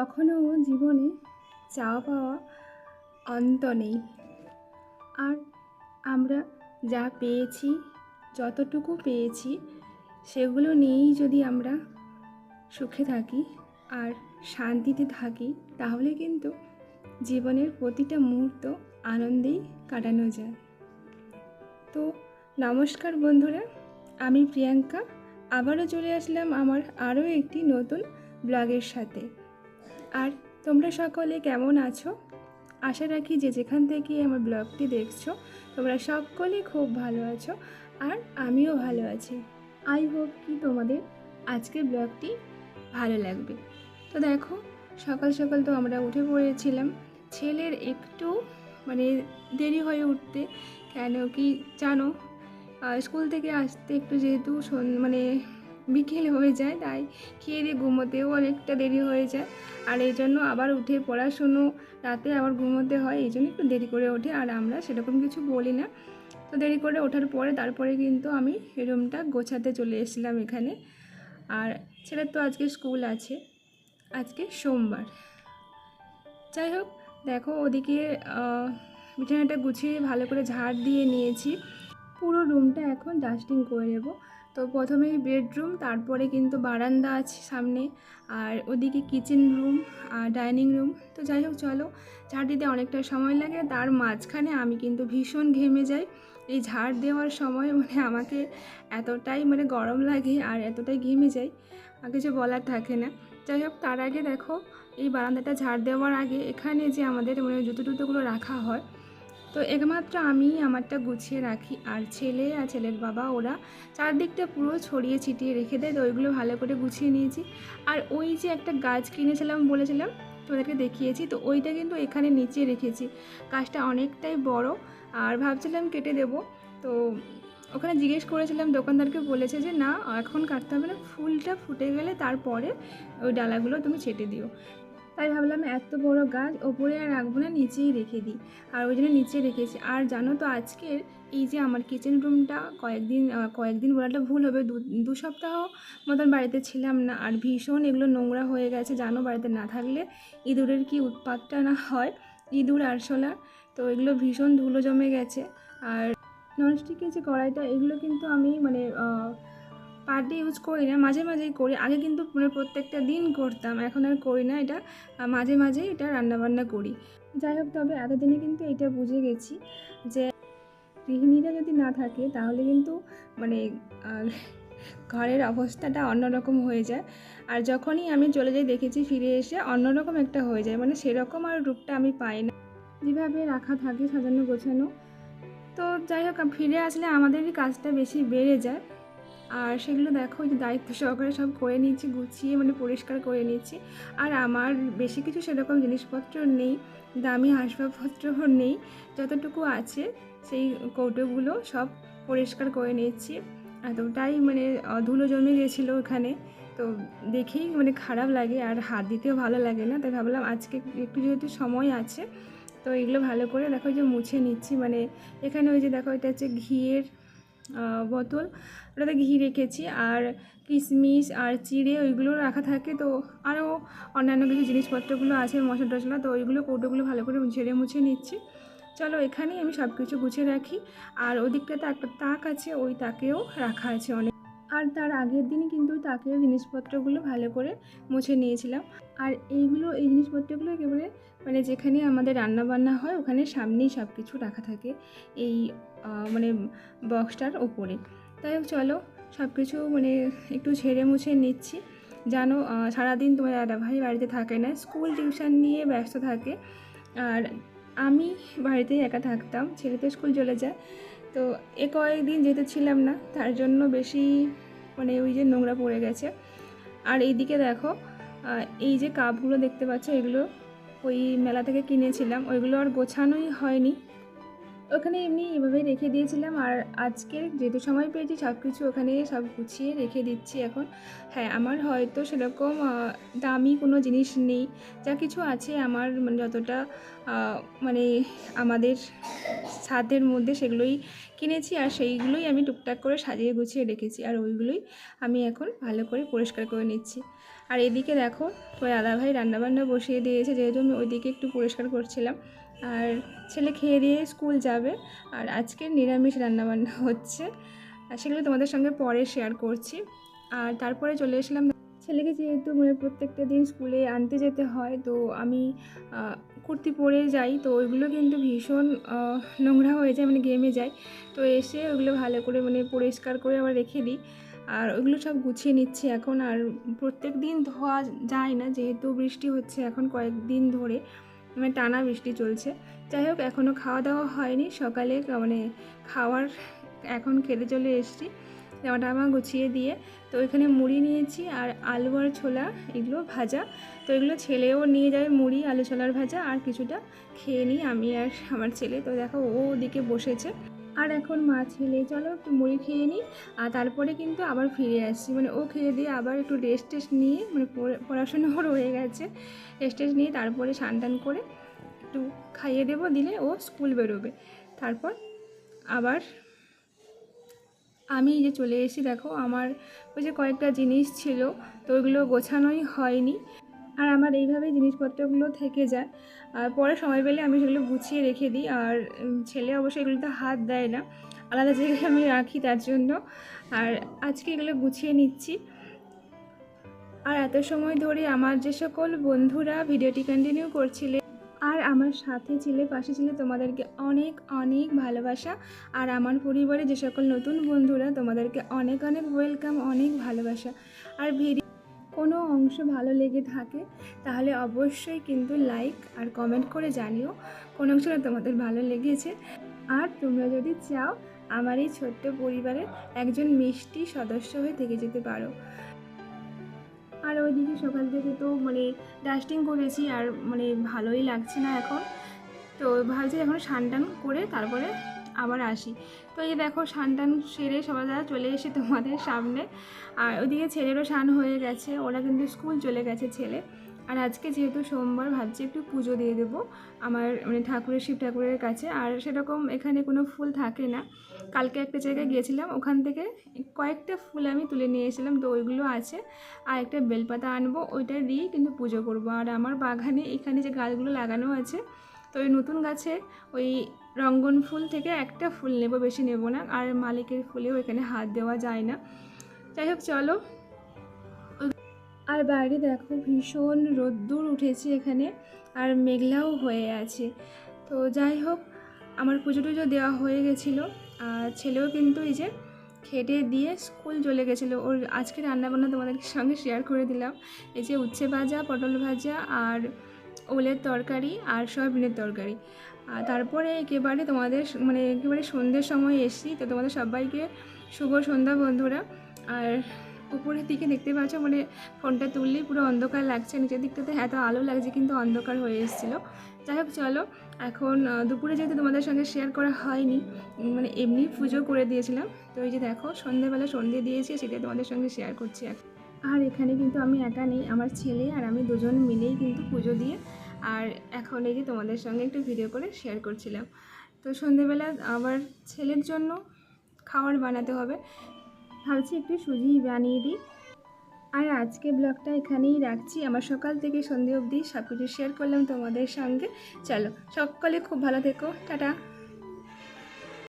কখনো জীবনে চাওয়া পাওয়া অন্ত নেই। আর আমরা যা পেয়েছি, যতটুকু পেয়েছি, সেগুলো নিয়েই যদি আমরা সুখে থাকি আর শান্তিতে থাকি, তাহলে কিন্তু জীবনের প্রতিটা মুহূর্ত আনন্দেই কাটানো যায়। তো নমস্কার বন্ধুরা, আমি প্রিয়াঙ্কা। আবারও চলে আসলাম আমার আরও একটি নতুন ব্লগের সাথে। আর তোমরা সকলে কেমন আছো? আশা রাখি যে যেখান থেকে আমার ব্লগটি দেখছ, তোমরা সকলে খুব ভালো আছো আর আমিও ভালো আছি। আই হোপ কি তোমাদের আজকের ব্লগটি ভালো লাগবে। তো দেখো, সকাল সকাল তো আমরা উঠে পড়েছিলাম। ছেলের একটু মানে দেরি হয়ে উঠতে, কেন কি জানো? স্কুল থেকে আসতে একটু যেহেতু মানে বিকেল হয়ে যায়, তাই খেয়ে দিয়ে ঘুমোতেও অনেকটা দেরি হয়ে যায়। আর এই জন্য আবার উঠে পড়াশুনো, রাতে আবার ঘুমোতে হয়, এই জন্য একটু দেরি করে ওঠে। আর আমরা সেরকম কিছু বলি না। তো দেরি করে ওঠার পরে তারপরে কিন্তু আমি রুমটা গোছাতে চলে এসেছিলাম এখানে। আর ছেলের তো আজকে স্কুল আছে, আজকে সোমবার। যাই হোক, দেখো ওদিকে বিছানাটা গুছিয়ে ভালো করে ঝাড় দিয়ে নিয়েছি। পুরো রুমটা এখন ডাস্টিং করে নেব। তো প্রথমেই বেডরুম, তারপরে কিন্তু বারান্দা আছে সামনে, আর ওদিকে কিচেন রুম আর ডাইনিং রুম তো যাই হোক, চলো। ঝাড় দিতে অনেকটা সময় লাগে, তার মাঝখানে আমি কিন্তু ভীষণ ঘেমে যাই। এই ঝাড় দেওয়ার সময় মানে আমাকে এতটাই মানে গরম লাগে আর এতটাই ঘেমে যাই, আর কিছু বলার থাকে না। যাই হোক, তার আগে দেখো, এই বারান্দাটা ঝাড় দেওয়ার আগে এখানে যে আমাদের মানে জুতো টুতোগুলো রাখা হয় তো একমাত্র আমি আমারটা গুছিয়ে রাখি। আর ছেলে আর ছেলের বাবা, ওরা চারদিকটা পুরো ছড়িয়ে ছিটিয়ে রেখে দেয়, তো ওইগুলো ভালো করে গুছিয়ে নিয়েছি। আর ওই যে একটা গাছ কিনেছিলাম বলেছিলাম, তোমাদেরকে দেখিয়েছি, তো ওইটা কিন্তু এখানে নিচে রেখেছি। গাছটা অনেকটাই বড়, আর ভাবছিলাম কেটে দেব। তো ওখানে জিজ্ঞেস করেছিলাম, দোকানদারকে বলেছে যে, না, এখন কাটতে হবে না, ফুলটা ফুটে গেলে তারপরে ওই ডালাগুলো তুমি ছেটে দিও। তাই ভাবলাম এত বড় গাছ ওপরে আর রাখব না, নিচেই রেখে দিই। আর ওই জন্য নিচে রেখেছি। আর জানো তো আজকের এই যে আমার কিচেন রুমটা কয়েকদিন কয়েকদিন বলাটা ভুল হবে, দু দু সপ্তাহ মতন বাড়িতে ছিলাম না। আর ভীষণ এগুলো নোংরা হয়ে গেছে, জানো বাড়িতে না থাকলে ইঁদুরের কি উৎপাতটা না হয়? ইঁদুর, আরশোলা, তো এগুলো ভীষণ ধুলো জমে গেছে। আর ননস্টিকের যে কড়াইটা, এগুলো কিন্তু আমি মানে পার ডে ইউজ করি না, মাঝে মাঝেই করি। আগে কিন্তু মানে প্রত্যেকটা দিন করতাম, এখন আর করি না। এটা মাঝে মাঝেই এটা রান্নাবান্না করি। যাই হোক, তবে এতদিনে কিন্তু এটা বুঝে গেছি যে, গৃহিণীরা যদি না থাকে, তাহলে কিন্তু মানে ঘরের অবস্থাটা অন্যরকম হয়ে যায়। আর যখনই আমি চলে যাই, দেখেছি ফিরে এসে অন্যরকম একটা হয়ে যায়। মানে সেরকম আর রূপটা আমি পাই না। যেভাবে রাখা থাকে, সাজানো গোছানো। তো যাই হোক, ফিরে আসলে আমাদেরই কাজটা বেশি বেড়ে যায়। আর সেগুলো দেখো যে দায়িত্ব সহকারে সব করে নিচ্ছি গুছিয়ে মানে পরিষ্কার করে নিচ্ছি আর আমার বেশি কিছু সেরকম জিনিসপত্র নেই, দামি আসবাবপত্র নেই, যতটুকু আছে সেই কৌটোগুলো সব পরিষ্কার করে নিচ্ছি এতটাই মানে ধুলো জমে গেছিল ওখানে, তো দেখেই মানে খারাপ লাগে আর হাত দিতেও ভালো লাগে না, তাই ভাবলাম আজকে একটু যেহেতু সময় আছে, তো এগুলো ভালো করে দেখো যে মুছে নিচ্ছি মানে এখানে ওই যে দেখো এটা হচ্ছে ঘিয়ের বোতল। ওটাতে ঘি রেখেছি আর কিশমিশ আর চিড়ে ওইগুলো রাখা থাকে। তো আরও অন্যান্য কিছু জিনিসপত্রগুলো আছে, মশলা টশলা, তো ওইগুলো কৌটোগুলো ভালো করে ঝেড়ে মুছে নিচ্ছি। চলো এখানেই আমি সব কিছু গুছিয়ে রাখি। আর ওদিকটাতে একটা তাক আছে, ওই তাকেও রাখা আছে অনেক। আর তার আগের দিনই কিন্তু তাকেও জিনিসপত্রগুলো ভালো করে মুছে নিয়েছিলাম। আর এইগুলো, এই জিনিসপত্রগুলো একেবারে মানে যেখানে আমাদের রান্না বান্না হয়, ওখানে সামনেই সব কিছু রাখা থাকে এই মানে বক্সটার ওপরে। তাই চলো সব কিছু মানে একটু ছেড়ে মুছে নিচ্ছি। জানো সারাদিন তোমার দাদা ভাই বাড়িতে থাকে না, স্কুল টিউশন নিয়ে ব্যস্ত থাকে। আর আমি বাড়িতেই একা থাকতাম ছেলে তো স্কুল চলে যায়। তো এ কয়েকদিন যেতে ছিলাম না, তার জন্য বেশি মানে ওই যে নোংরা পড়ে গেছে। আর এইদিকে দেখো এই যে কাপগুলো দেখতে পাচ্ছ, এগুলো ওই মেলা থেকে কিনেছিলাম, ওইগুলো আর গোছানোই হয়নি। ওখানে এমনি এভাবেই রেখে দিয়েছিলাম। আর আজকে যেহেতু সময় পেয়েছি সব কিছু ওখানে সব গুছিয়ে রেখে দিচ্ছি এখন। হ্যাঁ আমার হয়তো সেরকম দামি কোনো জিনিস নেই। যা কিছু আছে আমার মানে যতটা মানে আমাদের ছাদের মধ্যে সেগুলোই কিনেছি আর সেইগুলোই আমি টুকটাক করে সাজিয়ে গুছিয়ে রেখেছি। আর ওইগুলোই আমি এখন ভালো করে পরিষ্কার করে নিচ্ছি। আর এদিকে দেখো, ওই দাদাভাই রান্নাবান্না বসিয়ে দিয়েছে, যেহেতু আমি ওইদিকে একটু পরিষ্কার করছিলাম। আর ছেলে খেয়ে দিয়ে স্কুল যাবে। আর আজকে নিরামিষ রান্নাবান্না হচ্ছে। আর সেগুলো তোমাদের সঙ্গে পরে শেয়ার করছি। আর তারপরে চলে এসলাম। ছেলেকে যেহেতু মানে প্রত্যেকটা দিন স্কুলে আনতে যেতে হয়, তো আমি কুর্তি পরে যাই। তো ওইগুলো কিন্তু ভীষণ নোংরা হয়ে যায় মানে গেমে যায়। তো এসে ওইগুলো ভালো করে মানে পরিষ্কার করে আবার রেখে দিই। আর ওইগুলো সব গুছিয়ে নিচ্ছি এখন। আর প্রত্যেক দিন ধোয়া যায় না, যেহেতু বৃষ্টি হচ্ছে এখন কয়েকদিন ধরে। মানে টানা বৃষ্টি চলছে। যাই হোক এখনও খাওয়া দাওয়া হয়নি। সকালে মানে খাওয়ার এখন খেতে চলে এসছি। জামাটা আমার গুছিয়ে দিয়ে, তো এখানে মুড়ি নিয়েছি আর আলু আর ছোলা, এগুলো ভাজা। তো এগুলো ছেলেও নিয়ে যাবে মুড়ি, আলু ছোলার ভাজা আর কিছুটা খেয়ে নিই আমি আর আমার ছেলে। তো দেখো, ও ওদিকে বসেছে। আর এখন মা ছেলে, চলো একটু মুড়ি খেয়ে নিই, আর তারপরে কিন্তু আবার ফিরে আসছি। মানে ও খেয়ে দিয়ে আবার একটু রেস্ট টেস্ট নিয়ে মানে পড়ে- পড়াশোনা ওর গেছে। রেস্ট টেস্ট নিয়ে তারপরে স্নান টান করে একটু খাইয়ে দেবো, দিলে ও স্কুল বেরোবে। তারপর আবার আমি যে চলে এসেছি, দেখো আমার ওই যে কয়েকটা জিনিস ছিল, তো ওইগুলো গোছানোই হয়নি। আর আমার এইভাবেই জিনিসপত্রগুলো থেকে যায়। আর পরে সময় পেলে আমি সেগুলো গুছিয়ে রেখে দিই। আর ছেলে অবশ্যই এগুলোতে হাত দেয় না। আলাদা জায়গায় আমি রাখি তার জন্য। আর আজকে এগুলো গুছিয়ে নিচ্ছি। আর এত সময় ধরে আমার যে সকল বন্ধুরা ভিডিওটি কন্টিনিউ করছিলে, আর আমার সাথে ছিলে, পাশে ছিলে তোমাদেরকে অনেক অনেক ভালোবাসা। আর আমার পরিবারে যে সকল নতুন বন্ধুরা তোমাদেরকে অনেক অনেক ওয়েলকাম অনেক ভালোবাসা। আর ভিডিও কোনো অংশ ভালো লেগে থাকে, তাহলে অবশ্যই কিন্তু লাইক আর কমেন্ট করে জানিও কোন অংশটা তোমাদের ভালো লেগেছে। আর তোমরা যদি চাও আমার এই ছোট্ট পরিবারের একজন মিষ্টি সদস্য হয়ে থেকে যেতে পারো। আর ওইদিকে সকাল থেকে তো মানে ডাস্টিং করেছি আর মানে ভালোই লাগছে না এখন। তো ভাবছি এখন টান করে তারপরে আবার আসি। তো এই দেখো টান সেরে সবাই যারা চলে এসে তোমাদের সামনে। আর ওইদিকে ছেলেরও স্নান হয়ে গেছে, ওরা কিন্তু স্কুল চলে গেছে ছেলে। আর আজকে যেহেতু সোমবার, ভাবছি একটু পুজো দিয়ে দেবো আমার মানে ঠাকুরের, শিব ঠাকুরের কাছে। আর সেরকম এখানে কোনো ফুল থাকে না। কালকে একটা জায়গায় গিয়েছিলাম, ওখান থেকে কয়েকটা ফুল আমি তুলে নিয়ে এসেছিলাম। তো ওইগুলো আছে। আর একটা বেলপাতা আনব, ওইটা দিয়েই কিন্তু পুজো করব। আর আমার বাগানে এখানে যে গাছগুলো লাগানো আছে, তো ওই নতুন গাছে ওই রঙ্গন ফুল থেকে একটা ফুল নেব, বেশি নেব না। আর মালিকের ফুলেও এখানে হাত দেওয়া যায় না। যাই হোক, চলো। আর বাইরে দেখো ভীষণ রোদ্দুর উঠেছে এখানে, আর মেঘলাও হয়ে আছে। তো যাই হোক, আমার পুজো টুজো দেওয়া হয়ে গেছিল। আর ছেলেও কিন্তু এই যে খেটে দিয়ে স্কুল চলে গেছিল। ওর আজকে রান্নাবান্না তোমাদের সঙ্গে শেয়ার করে দিলাম। এই যে উচ্ছে ভাজা, পটল ভাজা আর ওলের তরকারি আর সয়াবিনের তরকারি। আর তারপরে একেবারে তোমাদের মানে একেবারে সন্ধ্যের সময় এসছি, তো তোমাদের সবাইকে শুভ সন্ধ্যা বন্ধুরা। আর উপরের দিকে দেখতে পাচ্ছ মানে ফোনটা তুললেই পুরো অন্ধকার লাগছে, নিচের দিকটাতে এত আলো লাগছে কিন্তু অন্ধকার হয়ে এসেছিল। যাই হোক, চলো, এখন দুপুরে যেহেতু তোমাদের সঙ্গে শেয়ার করা হয়নি মানে এমনি পুজো করে দিয়েছিলাম, তো এই যে দেখো সন্ধেবেলা সন্ধে দিয়েছি সেটা তোমাদের সঙ্গে শেয়ার করছি এখন। আর এখানে কিন্তু আমি একা নেই, আমার ছেলে আর আমি দুজন মিলেই কিন্তু পুজো দিয়ে আর এখন এই যে তোমাদের সঙ্গে একটু ভিডিও করে শেয়ার করছিলাম। তো সন্ধেবেলা আবার ছেলের জন্য খাবার বানাতে হবে। ভাবছি একটু সুজি বানিয়ে দিই। আর আজকে ব্লগটা এখানেই রাখছি। আমার সকাল থেকে সন্ধে অবধি সব কিছু শেয়ার করলাম তোমাদের সঙ্গে। চলো, সকলে খুব ভালো থেকো। টাটা।